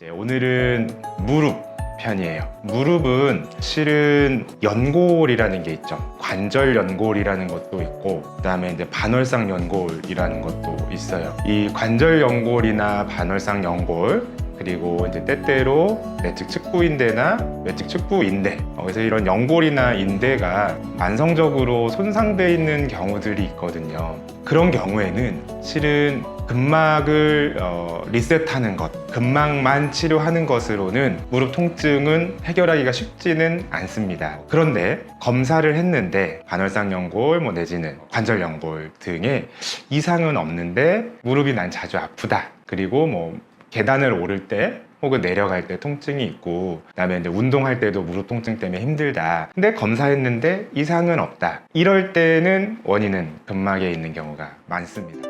이제 오늘은 무릎 편이에요. 무릎은 실은 연골이라는 게 있죠. 관절 연골이라는 것도 있고, 그다음에 이제 반월상 연골이라는 것도 있어요. 이 관절 연골이나 반월상 연골 그리고 이제 때때로 내측 측부인대나 외측 측부인대 어, 그래서 이런 연골이나 인대가 만성적으로 손상돼 있는 경우들이 있거든요. 그런 경우에는 실은 근막을 어, 리셋하는 것, 근막만 치료하는 것으로는 무릎 통증은 해결하기가 쉽지는 않습니다. 그런데 검사를 했는데 반월상 연골, 뭐 내지는 관절 연골 등에 이상은 없는데 무릎이 난 자주 아프다. 그리고 뭐 계단을 오를 때 혹은 내려갈 때 통증이 있고 그다음에 이제 운동할 때도 무릎 통증 때문에 힘들다. 근데 검사했는데 이상은 없다. 이럴 때는 원인은 근막에 있는 경우가 많습니다.